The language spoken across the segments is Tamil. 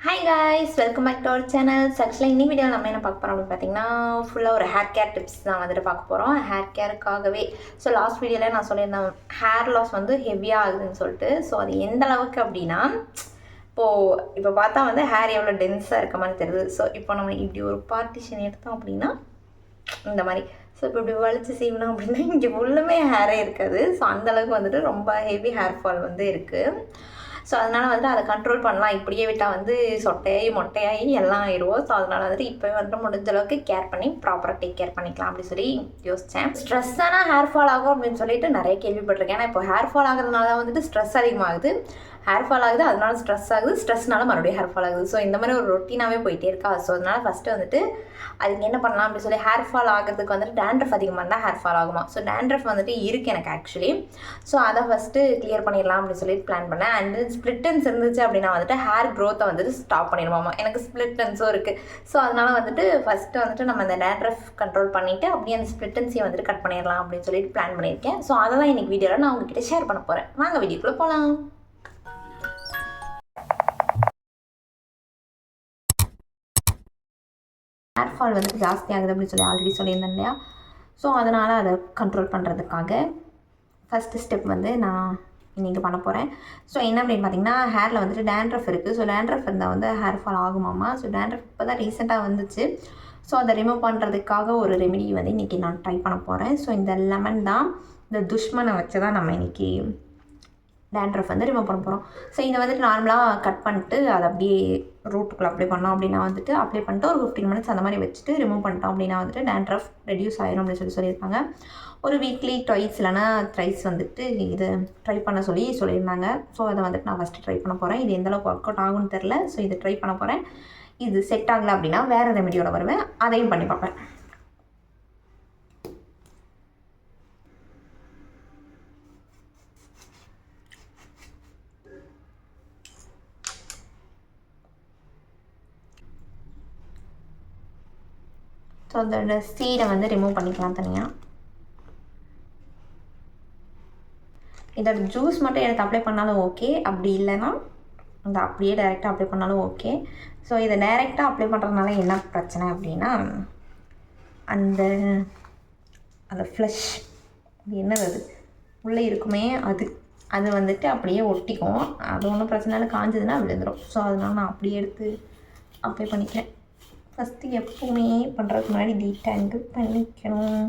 Hi guys welcome back to our channel ஆக்சுவலாக இன்னி வீடியோ நம்ம என்ன பார்க்க போகிறோம் அப்படின்னு பார்த்தீங்கன்னா ஃபுல்லாக ஒரு ஹேர் கேர் டிப்ஸ் தான் வந்துட்டு பார்க்க போகிறோம் ஹேர் கேருக்காகவே ஸோ லாஸ்ட் வீடியோவில் நான் சொல்லியிருந்தேன் ஹேர் லாஸ் வந்து ஹெவியாக ஆகுதுன்னு சொல்லிட்டு. ஸோ அது எந்த அளவுக்கு அப்படின்னா இப்போது இப்போ பார்த்தா வந்து ஹேர் எவ்வளோ டென்ஸாக இருக்க மாதிரி தெரியுது. ஸோ இப்போ நம்ம இப்படி ஒரு பார்ட்டிஷன் எடுத்தோம் அப்படின்னா இந்த மாதிரி. ஸோ இப்போ இப்படி வலிச்சு சீவினோம் அப்படின்னா இங்கே ஃபுல்லுமே ஹேரே இருக்காது. ஸோ அந்தளவுக்கு வந்துட்டு ரொம்ப ஹெவி ஹேர் ஃபால் வந்து இருக்குது ஸோ அதனால் வந்துட்டு அதை கண்ட்ரோல் பண்ணலாம். இப்படியே விட்டால் வந்து சொட்டையாகி மொட்டையாகி எல்லாம் ஆயிடுவோம். ஸோ அதனால் வந்துட்டு இப்போ வந்துட்டு முடிஞ்ச அளவுக்கு கேர் பண்ணி ப்ராப்பராக டேக் கேர் பண்ணிக்கலாம் அப்படி சொல்லி யோசித்தேன் ஆனால் ஹேர் ஃபால் ஆகும் அப்படின்னு சொல்லிட்டு நிறைய கேள்விப்பட்டிருக்கேன். ஏன்னா இப்போ ஹேர் ஃபால் ஆகிறதுனால தான் வந்துட்டு ஸ்ட்ரெஸ் அதிகமாகுது. ஹேர் ஃபால் ஆகுது அதனால ஸ்ட்ரெஸ் ஆகுது. ஸ்ட்ரெஸ்னால மறுபடியும் ஹேர் ஃபால் ஆகுது. ஸோ இந்த மாதிரி ஒரு ரொட்டீனாகவே போயிட்டே இருக்கா. ஸோ அதனால் ஃபஸ்ட்டு வந்துட்டு அதுக்கு என்ன பண்ணலாம் அப்படின்னு சொல்லி ஹேர் ஃபால் ஆகிறதுக்கு வந்துட்டு டேண்ட்ரஃப் அதிகமாக இருந்தால் ஹேர் ஃபால் ஆகுமா? ஸோ டேண்ட்ரஃப் வந்துட்டு இருக்குது எனக்கு ஆக்சுவலி ஸோ அதை ஃபஸ்ட்டு கிளியர் பண்ணிடலாம் அப்படின்னு சொல்லி பிளான் பண்ணேன். அண்ட் ஸ்ப்ளிட்டன்ஸ் இருந்துச்சு அப்படின்னா வந்துட்டு ஹேர் க்ரோத்தை வந்துட்டு ஸ்டாப் பண்ணிடுவாமா எனக்கு ஸ்ப்ளிட்டன்ஸும் இருக்குது ஸோ அதனால் வந்துட்டு ஃபஸ்ட்டு வந்துட்டு நம்ம அந்த டேண்ட்ரஃப் கண்ட்ரோல் பண்ணிவிட்டு அப்படியே அந்த ஸ்பிளிட்டன்ஸையும் வந்துட்டு கட் பண்ணிடலாம் அப்படின்னு சொல்லிட்டு பிளான் பண்ணியிருக்கேன். ஸோ அதை தான் இன்றைக்கி வீடியோவில் நான் உங்ககிட்ட ஷேர் பண்ண போகிறேன் வாங்க வீடியோக்குள்ளே போகலாம் ஹேர் ஃபால் வந்து ஜாஸ்தி ஆகுது அப்படின்னு சொல்லி ஆல்ரெடி சொல்லியிருந்தேன் இல்லையா? ஸோ அதனால் அதை கண்ட்ரோல் பண்ணுறதுக்காக ஃபஸ்ட்டு ஸ்டெப் வந்து நான் இன்றைக்கி பண்ண போகிறேன் ஸோ என்ன அப்படின்னு பார்த்தீங்கன்னா ஹேரில் வந்துட்டு டேண்ட்ரஃப் இருக்குது ஸோ டேண்ட்ரஃப் இருந்தால் வந்து ஹேர் ஃபால் ஆகுமாமா ஸோ டேண்ட்ரஃப் இப்போ தான் ரீசெண்டாக வந்துச்சு. ஸோ அதை ரிமூவ் பண்ணுறதுக்காக ஒரு ரெமெடி வந்து இன்றைக்கி நான் ட்ரை பண்ண போகிறேன் ஸோ இந்த லெமன் தான் இந்த துஷ்மனை வச்சு தான் நம்ம இன்றைக்கி டேண்ட்ரஃப் வந்து ரிமூவ் பண்ண போகிறோம் ஸோ இதை வந்துட்டு நார்மலாக கட் பண்ணிட்டு அதை அப்படியே ரூட்டுக்குள்ளே அப்ளை பண்ணோம் அப்படின்னா வந்துட்டு அப்ளை பண்ணிட்டு ஒரு ஃபிஃப்டீன் மினிட்ஸ் அந்த மாதிரி வச்சுட்டு ரிமூவ் பண்ணிட்டோம் அப்படின்னா வந்துட்டு டேண்ட்ரஃப் ரெடியூஸ் ஆயிரும் அப்படின்னு சொல்லி சொல்லியிருக்காங்க. ஒரு வீக்லி ட்வைஸ் இல்லைனா த்ரைஸ் வந்துட்டு இது ட்ரை பண்ண சொல்லி சொல்லியிருந்தாங்க. ஸோ அதை வந்துட்டு நான் ஃபஸ்ட்டு ட்ரை பண்ண போகிறேன் இது எந்தளவுக்கு ஒர்க் அவுட் ஆகும்னு தெரில ஸோ இது ட்ரை பண்ண போகிறேன் இது செட் ஆகலை அப்படின்னா வேறு ரெமெடியோட வருவேன். அதையும் பண்ணி பார்ப்பேன். ஸோ அதோட சீடை வந்து ரிமூவ் பண்ணிக்கலாம் தனியாக இதோட ஜூஸ் மட்டும் எடுத்து அப்ளை பண்ணாலும் ஓகே அப்படி இல்லைன்னா இந்த அப்படியே டைரெக்டாக அப்ளை பண்ணாலும் ஓகே ஸோ இதை டைரெக்டாக அப்ளை பண்ணுறதுனால என்ன பிரச்சனை அப்படின்னா அந்த அந்த ஃப்ளஷ் என்னது அது? உள்ளே இருக்குமே அது அது வந்துட்டு அப்படியே ஒட்டிக்கும். அது ஒன்றும் பிரச்சனை இல்லை காஞ்சதுன்னா விழுந்துடும் ஸோ அதனால நான் அப்படியே எடுத்து அப்ளை பண்ணிக்கிறேன். ஃபஸ்ட்டு எப்போவுமே பண்ணுறதுக்கு முன்னாடி டீடாங்கிள் பண்ணிக்கணும்.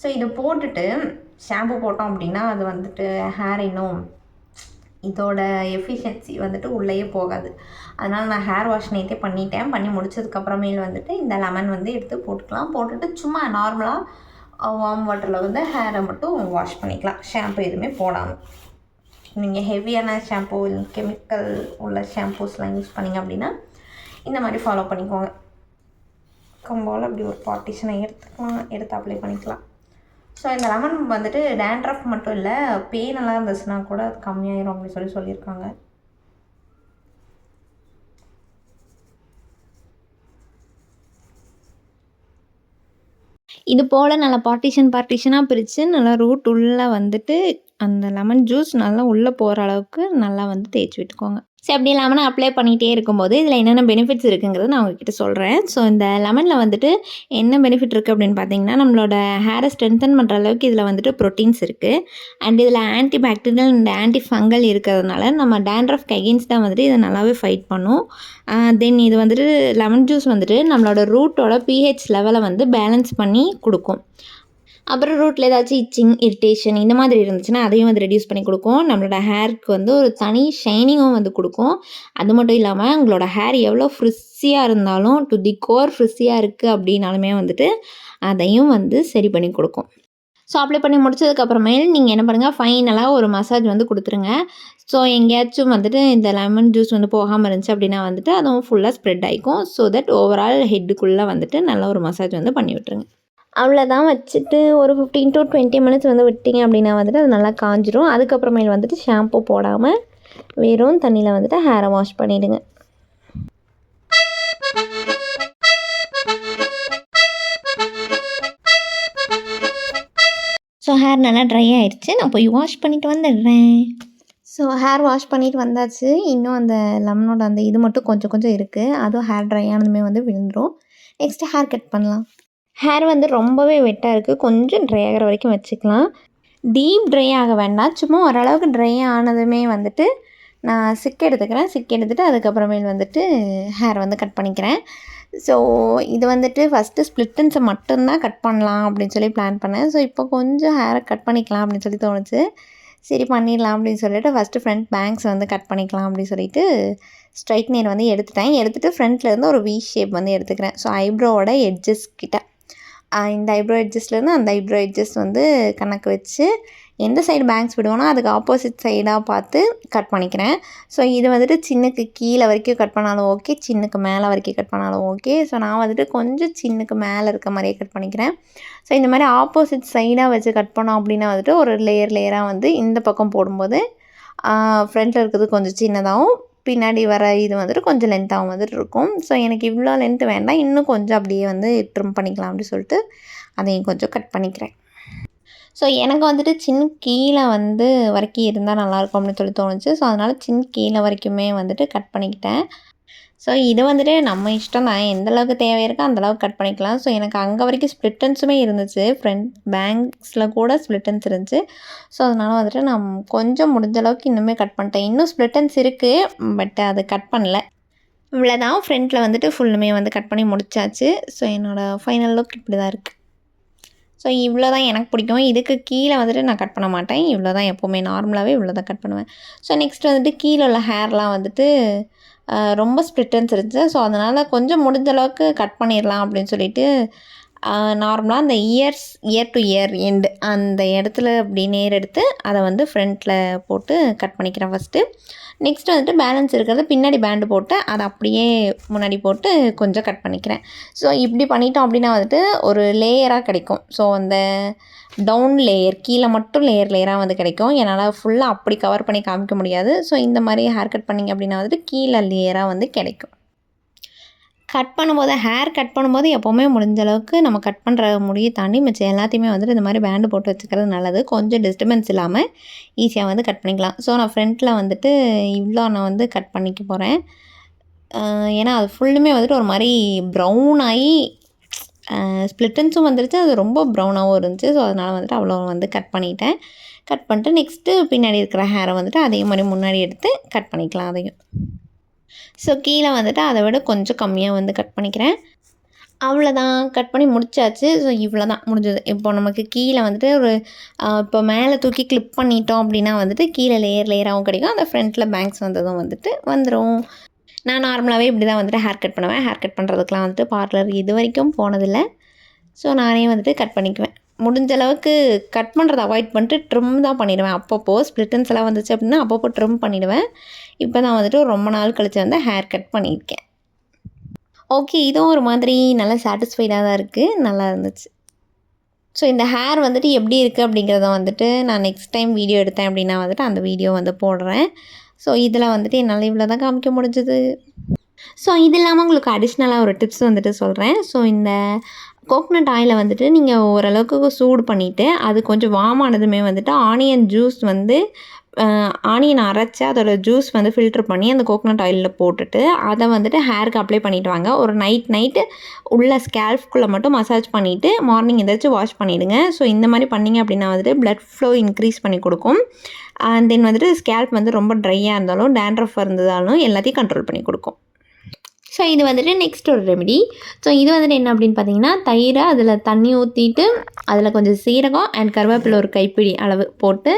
ஸோ இதை போட்டுட்டு ஷாம்பு போட்டோம் அப்படின்னா அது வந்துட்டு ஹேர் இன்னும் இதோட எஃபிஷியன்சி வந்துட்டு உள்ளேயே போகாது. அதனால் நான் ஹேர் வாஷ் நேற்றே பண்ணிட்டேன். பண்ணி முடிச்சதுக்கப்புறமேல் வந்துட்டு இந்த லெமன் வந்து எடுத்து போட்டுக்கலாம். போட்டுட்டு சும்மா நார்மலாக வார்ம் வாட்டரில் வந்து ஹேரை மட்டும் வாஷ் பண்ணிக்கலாம். ஷாம்பு எதுவுமே போடாமல் நீங்கள் ஹெவியான ஷாம்பு கெமிக்கல் உள்ள ஷாம்பூஸ்லாம் யூஸ் பண்ணிங்க அப்படின்னா இந்த மாதிரி ஃபாலோ பண்ணிக்கோங்க. கம்போல் அப்படி ஒரு பார்ட்டிஷனை எடுத்துக்கலாம் எடுத்து அப்ளை பண்ணிக்கலாம். ஸோ இந்த லெமன் வந்துட்டு டேண்ட்ரஃப் மட்டும் இல்லை பெயினெல்லாம் இருந்துச்சுன்னா கூட அது கம்மியாயிரும் அப்படின்னு சொல்லி சொல்லியிருக்காங்க. இது போல் நல்லா பார்ட்டிஷன் பார்ட்டிஷனாக பிரித்து நல்லா ரூட் உள்ளே வந்துட்டு அந்த லெமன் ஜூஸ் நல்லா உள்ளே போகிற அளவுக்கு நல்லா வந்து தேய்ச்சி விட்டுக்கோங்க. ஸோ அப்படி லெமனை அப்ளை பண்ணிகிட்டே இருக்கும்போது இதில் என்னென்ன பெனிஃபிட்ஸ் இருக்குங்கிறது நான் உங்ககிட்ட சொல்கிறேன் ஸோ இந்த லெமனில் வந்துட்டு என்ன பெனிஃபிட் இருக்குது அப்படின்னு பார்த்தீங்கன்னா நம்மளோட ஹேரை ஸ்ட்ரென்தன் பண்ணுற அளவுக்கு இதில் வந்துட்டு ப்ரோட்டீன்ஸ் இருக்குது அண்ட் இதில் anti bacterial and anti fungal இருக்கிறதுனால நம்ம டேண்ட்ரஃப்க்கு தான் வந்துட்டு இதை நல்லாவே ஃபைட் பண்ணும். Uh, தென் இது வந்துட்டு லெமன் ஜூஸ் வந்துட்டு நம்மளோட ரூட்டோட பிஹெச் லெவலை வந்து பேலன்ஸ் பண்ணி கொடுக்கும். அப்புறம் ரூட்டில் ஏதாச்சும் இச்சிங் இரிட்டேஷன் இந்த மாதிரி இருந்துச்சுன்னா அதையும் வந்து ரெடியூஸ் பண்ணி கொடுக்கும். நம்மளோட ஹேருக்கு வந்து ஒரு தனி ஷைனிங்கும் வந்து கொடுக்கும். அது மட்டும் இல்லாமல் உங்களோட ஹேர் எவ்வளோ ஃப்ரிஸ்ஸியாக இருந்தாலும் டு தி கோர் ஃப்ரிஸ்ஸியாக இருக்குது அப்படின்னாலுமே வந்துட்டு அதையும் வந்து சரி பண்ணி கொடுக்கும். ஸோ அப்ளை பண்ணி முடிச்சதுக்கப்புறமேல் நீங்கள் என்ன பண்ணுங்கள் ஃபைனலாக ஒரு மசாஜ் வந்து கொடுத்துருங்க. ஸோ எங்கேயாச்சும் வந்துட்டு இந்த லெமன் ஜூஸ் வந்து போகாமல் இருந்துச்சு அப்படின்னா வந்துட்டு அதுவும் ஃபுல்லாக ஸ்ப்ரெட் ஆகிக்கும் ஸோ தட் ஓவரால் ஹெட்டுக்குள்ளே வந்துட்டு நல்ல ஒரு மசாஜ் வந்து பண்ணி விட்டுருங்க. அவ்வளோதான் வச்சுட்டு ஒரு ஃபிஃப்டீன் டு டுவெண்ட்டி மினிட்ஸ் வந்து விட்டிங்க அப்படின்னா வந்துட்டு அது நல்லா காஞ்சிரும். அதுக்கப்புறமேல் வந்துட்டு ஷாம்பு போடாமல் வெறும் தண்ணியில் வந்துட்டு ஹேரை வாஷ் பண்ணிவிடுங்க ஸோ ஹேர் நல்லா ட்ரை ஆயிடுச்சு நான் போய் வாஷ் பண்ணிட்டு வந்துடுறேன். ஸோ ஹேர் வாஷ் பண்ணிட்டு வந்தாச்சு. இன்னும் அந்த லெமனோட அந்த இது மட்டும் கொஞ்சம் கொஞ்சம் இருக்குது அதுவும் ஹேர் ட்ரை ஆனதுமே வந்து விழுந்துடும் நெக்ஸ்ட்டு ஹேர் கட் பண்ணலாம். ஹேர் வந்து ரொம்பவே வெட்டாக இருக்குது கொஞ்சம் ட்ரை ஆகிற வரைக்கும் வச்சுக்கலாம். டீப் ட்ரை ஆக வேண்டாம். சும்மா ஓரளவுக்கு ட்ரை ஆனதுமே வந்துட்டு நான் சிக் எடுத்துக்கிறேன். சிக் எடுத்துகிட்டு அதுக்கப்புறமேல் வந்துட்டு ஹேர் வந்து கட் பண்ணிக்கிறேன். ஸோ இது வந்துட்டு ஃபஸ்ட்டு ஸ்ப்ளிட்டன்ஸை மட்டும்தான் கட் பண்ணலாம் அப்படின்னு சொல்லி பிளான் பண்ணேன். ஸோ இப்போ கொஞ்சம் ஹேரை கட் பண்ணிக்கலாம் அப்படின்னு சொல்லி தோணுச்சு. சரி பண்ணிடலாம் அப்படின்னு சொல்லிட்டு ஃபஸ்ட்டு ஃப்ரண்ட் பேங்க்ஸ் வந்து கட் பண்ணிக்கலாம் அப்படின்னு சொல்லிட்டு ஸ்ட்ரைட்னர் வந்து எடுத்துட்டேன். எடுத்துகிட்டு ஃப்ரண்ட்லேருந்து ஒரு வி ஷேப் வந்து எடுத்துக்கிறேன். ஸோ ஐப்ரோவோட எட்ஜஸ் கிட்ட. இந்த ஐப்ரோ எட்ஜஸ்லேருந்து அந்த ஐப்ரோ எட்ஜஸ் வந்து கணக்கு வச்சு எந்த சைடு பேங்க்ஸ் விடுவோனோ அதுக்கு ஆப்போசிட் சைடாக பார்த்து கட் பண்ணிக்கிறேன். ஸோ இது வந்துட்டு சின்னுக்கு கீழே வரைக்கும் கட் பண்ணாலும் ஓகே சின்னுக்கு மேலே வரைக்கும் கட் பண்ணாலும் ஓகே ஸோ நான் வந்துட்டு கொஞ்சம் சின்னுக்கு மேலே இருக்க மாதிரியே கட் பண்ணிக்கிறேன். ஸோ இந்த மாதிரி ஆப்போசிட் சைடாக வச்சு கட் பண்ணோம் அப்படின்னா வந்துட்டு ஒரு லேயர் லேயராக வந்து இந்த பக்கம் போடும்போது ஃப்ரண்ட்டில் இருக்கிறது கொஞ்சம் சின்னதாகவும் பின்னாடி வர இது வந்துட்டு கொஞ்சம் லென்த்தாகவும் வந்துட்டு இருக்கும். ஸோ எனக்கு இவ்வளோ லென்த் வேண்டாம். இன்னும் கொஞ்சம் அப்படியே வந்து ட்ரிம் பண்ணிக்கலாம் அப்படின்னு சொல்லிட்டு அதையும் கொஞ்சம் கட் பண்ணிக்கிறேன். ஸோ எனக்கு வந்துட்டு சின்ன கீழே வந்து வரைக்கும் இருந்தால் நல்லாயிருக்கும் அப்படின்னு சொல்லி தோணுச்சு. ஸோ அதனால் சின்ன கீழே வரைக்குமே வந்துட்டு கட் பண்ணிக்கிட்டேன். ஸோ இது வந்துட்டு நம்ம இஷ்டம் தான் எந்த அளவுக்கு தேவை இருக்கோ அந்த அளவுக்கு கட் பண்ணிக்கலாம். ஸோ எனக்கு அங்கே வரைக்கும் ஸ்ப்ளிட்டன்ஸுமே இருந்துச்சு. ஃப்ரெண்ட் பேங்க்ஸில் கூட ஸ்ப்ளிட்டன்ஸ் இருந்துச்சு. ஸோ அதனால் வந்துட்டு நான் கொஞ்சம் முடிஞ்ச அளவுக்கு இன்னுமே கட் பண்ணிட்டேன். இன்னும் ஸ்ப்ளிட்டன்ஸ் இருக்குது பட் அது கட் பண்ணல. இவ்வளோதான் ஃப்ரண்ட்டில் வந்துட்டு ஃபுல்லுமே வந்து கட் பண்ணி முடிச்சாச்சு. ஸோ என்னோடய ஃபைனல் லுக் இப்படி தான் இருக்குது ஸோ இவ்வளோ தான் எனக்கு பிடிக்கும். இதுக்கு கீழே வந்துட்டு நான் கட் பண்ண மாட்டேன். இவ்வளோ தான் எப்போவுமே நார்மலாகவே இவ்வளோ தான் கட் பண்ணுவேன். ஸோ நெக்ஸ்ட் வந்துட்டு கீழே உள்ள ஹேர்லாம் வந்துட்டு ரொம்ப ஸ்ப்ளிட்டன்ஸ் இருந்துச்சு ஸோ அதனால் கொஞ்சம் முடிஞ்ச அளவுக்கு கட் பண்ணிடலாம் அப்படின்னு சொல்லிட்டு நார்மலாக அந்த ears ear to ear end அந்த இடத்துல அப்படி நேர் எடுத்து அதை வந்து ஃப்ரண்ட்டில் போட்டு கட் பண்ணிக்கிறேன் ஃபஸ்ட்டு நெக்ஸ்ட் வந்துட்டு பேலன்ஸ் இருக்கிறது பின்னாடி பேண்டு போட்டு அதை அப்படியே முன்னாடி போட்டு கொஞ்சம் கட் பண்ணிக்கிறேன். ஸோ இப்படி பண்ணிட்டோம் அப்படின்னா வந்துட்டு ஒரு லேயராக கிடைக்கும். ஸோ அந்த டவுன் லேயர் கீழே மட்டும் லேயர் லேயராக வந்து கிடைக்கும். என்னால் ஃபுல்லாக அப்படி கவர் பண்ணி காமிக்க முடியாது. ஸோ இந்த மாதிரி ஹேர் கட் பண்ணிங்க அப்படின்னா வந்துட்டு கீழே லேயராக வந்து கிடைக்கும். கட் பண்ணும்போது ஹேர் கட் பண்ணும்போது எப்போவுமே முடிஞ்ச அளவுக்கு நம்ம கட் பண்ணுற முடியை தாண்டி மிச்சம் எல்லாத்தையுமே வந்துட்டு இந்த மாதிரி பேண்டு போட்டு வச்சுக்கிறது நல்லது. கொஞ்சம் டிஸ்டர்பன்ஸ் இல்லாமல் ஈஸியாக வந்து கட் பண்ணிக்கலாம். ஸோ நான் ஃப்ரண்ட்டில் வந்துட்டு இவ்வளோ நான் வந்து கட் பண்ணிக்க போகிறேன் ஏன்னா அது ஃபுல்லுமே வந்துட்டு ஒரு மாதிரி ப்ரௌன் ஆகி ஸ்ப்ளிட்டன்ஸும் வந்துருச்சு. அது ரொம்ப ப்ரௌனாகவும் இருந்துச்சு. ஸோ அதனால் வந்துட்டு அவ்வளோ வந்து கட் பண்ணிட்டேன். கட் பண்ணிட்டு நெக்ஸ்ட்டு பின்னாடி இருக்கிற ஹேரை வந்துட்டு அதே மாதிரி முன்னாடி எடுத்து கட் பண்ணிக்கலாம் அதையும். ஸோ கீழே வந்துட்டு அதை விட கொஞ்சம் கம்மியாக வந்து கட் பண்ணிக்கிறேன். அவ்வளோதான் கட் பண்ணி முடிச்சாச்சு. ஸோ இவ்வளோ தான் முடிஞ்சது. இப்போ நமக்கு கீழே வந்துட்டு ஒரு இப்போ மேலே தூக்கி கிளிப் பண்ணிட்டோம் அப்படின்னா வந்துட்டு கீழே லேயர் லேயராகவும் கிடைக்கும். அந்த ஃப்ரண்ட்டில் பேங்க்ஸ் வந்ததும் வந்துட்டு வந்துடும் நான் நார்மலாகவே இப்படி தான் வந்துட்டு ஹேர் கட் பண்ணுவேன். ஹேர் கட் பண்ணுறதுக்குலாம் வந்துட்டு பார்லர் இது வரைக்கும் போனதில்லை. ஸோ நானே வந்துட்டு கட் பண்ணிக்குவேன். முடிஞ்ச அளவுக்கு கட் பண்ணுறதை அவாய்ட் பண்ணிட்டு ட்ரிம் தான் பண்ணிடுவேன். அப்பப்போ ஸ்ப்ளிட்டன்ஸ் எல்லாம் வந்துச்சு அப்படின்னா அப்பப்போ ட்ரிம் பண்ணிவிடுவேன் இப்போ நான் வந்துட்டு ரொம்ப நாள் கழித்து வந்து ஹேர் கட் பண்ணியிருக்கேன். ஓகே இதுவும் ஒரு மாதிரி நல்லா சாட்டிஸ்ஃபைடாக தான் இருக்குது நல்லா இருந்துச்சு. ஸோ இந்த ஹேர் வந்துட்டு எப்படி இருக்குது அப்படிங்கிறத வந்துட்டு நான் நெக்ஸ்ட் டைம் வீடியோ எடுத்தேன் அப்படின்னா வந்துட்டு அந்த வீடியோ வந்து போடுறேன். ஸோ இதில் வந்துட்டு என்னால் இவ்வளோ தான் காமிக்க முடிஞ்சது. ஸோ இது இல்லாமல் உங்களுக்கு அடிஷ்னலாக ஒரு டிப்ஸ் வந்துட்டு சொல்கிறேன் ஸோ இந்த கோகனட் ஆயிலை வந்துட்டு நீங்கள் ஓரளவுக்கு சூடு பண்ணிவிட்டு அது கொஞ்சம் வார்ம் ஆனதுமே வந்துட்டு ஆனியன் ஜூஸ் வந்து ஆனியன் அரைச்சி அதோடய ஜூஸ் வந்து ஃபில்டர் பண்ணி அந்த கோகனட் ஆயிலில் போட்டுட்டு அதை வந்துட்டு ஹேருக்கு அப்ளை பண்ணிட்டு வாங்க. ஒரு நைட் நைட்டு உள்ள ஸ்கேல்ஃப்குள்ளே மட்டும் மசாஜ் பண்ணிவிட்டு மார்னிங் எதாச்சும் வாஷ் பண்ணிவிடுங்க ஸோ இந்த மாதிரி பண்ணிங்க அப்படின்னா வந்துட்டு ப்ளட் ஃப்ளோ இன்க்ரீஸ் பண்ணி கொடுக்கும். அண்ட் தென் வந்துட்டு ஸ்கேல்ப் வந்து ரொம்ப ட்ரையாக இருந்தாலும் டேண்ட்ரஃப் இருந்ததாலும் எல்லாத்தையும் கண்ட்ரோல் பண்ணி கொடுக்கும். ஸோ இது வந்துட்டு நெக்ஸ்ட் ஒரு ரெமெடி ஸோ இது வந்துட்டு என்ன அப்படின்னு பார்த்தீங்கன்னா தயிரை அதில் தண்ணி ஊற்றிட்டு அதில் கொஞ்சம் சீரகம் அண்ட் கருவேப்பிலை ஒரு கைப்பிடி அளவு போட்டு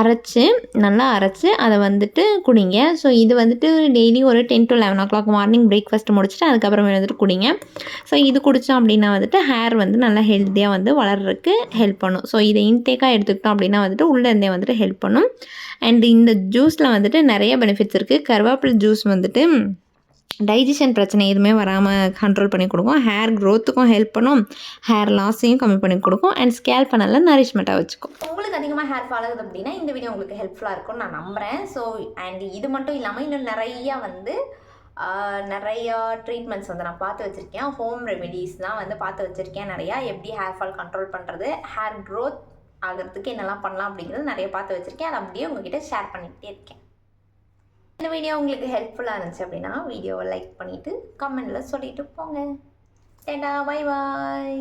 அரைச்சி நல்லா அரைச்சி அதை வந்துட்டு குடிங்க. ஸோ இது வந்துட்டு டெய்லி ஒரு ten to eleven o'clock morning breakfast முடிச்சுட்டு அதுக்கப்புறமே வந்துட்டு குடிங்க. ஸோ இது குடித்தோம் அப்படின்னா வந்துட்டு ஹேர் வந்து நல்லா ஹெல்த்தியாக வந்து வளர்கிறதுக்கு ஹெல்ப் பண்ணும். ஸோ இதை இன்டேக்காக எடுத்துக்கிட்டோம் அப்படின்னா வந்துட்டு உள்ளேருந்தே வந்துட்டு ஹெல்ப் பண்ணும். அண்ட் இந்த ஜூஸில் வந்துட்டு நிறைய பெனிஃபிட்ஸ் இருக்குது கருவேப்பிலை ஜூஸ் வந்துட்டு டைஜஷன் பிரச்சனை எதுவுமே வராமல் கண்ட்ரோல் பண்ணி கொடுக்கும். ஹேர் க்ரோத்துக்கும் ஹெல்ப் பண்ணும். ஹேர் லாஸையும் கம்மி பண்ணி கொடுக்கும். அண்ட் ஸ்கேல் பண்ணல நரிஷ்மெண்ட்டாக வச்சுக்கும். உங்களுக்கு அதிகமாக ஹேர் ஃபால் ஆகுது அப்படின்னா இந்த வீடியோ உங்களுக்கு ஹெல்ப்ஃபுல்லாக இருக்கும்னு நான் நம்புகிறேன் ஸோ அண்ட் இது மட்டும் இல்லாமல் இன்னும் நிறையா வந்து நிறையா ட்ரீட்மெண்ட்ஸ் வந்து நான் பார்த்து வச்சுருக்கேன். ஹோம் ரெமெடிஸ்லாம் வந்து பார்த்து வச்சுருக்கேன் நிறையா. எப்படி ஹேர் ஃபால் கண்ட்ரோல் பண்ணுறது ஹேர் க்ரோத் ஆகிறதுக்கு என்னெல்லாம் பண்ணலாம் அப்படிங்கிறது நிறைய பார்த்து வச்சுருக்கேன். அதை அப்படியே உங்ககிட்ட ஷேர் பண்ணிகிட்டே இருக்கேன். இந்த வீடியோ உங்களுக்கு ஹெல்ப்ஃபுல்லாக இருந்துச்சு அப்படின்னா வீடியோவை லைக் பண்ணிவிட்டு கமெண்டில் சொல்லிட்டு போங்க. Data bye bye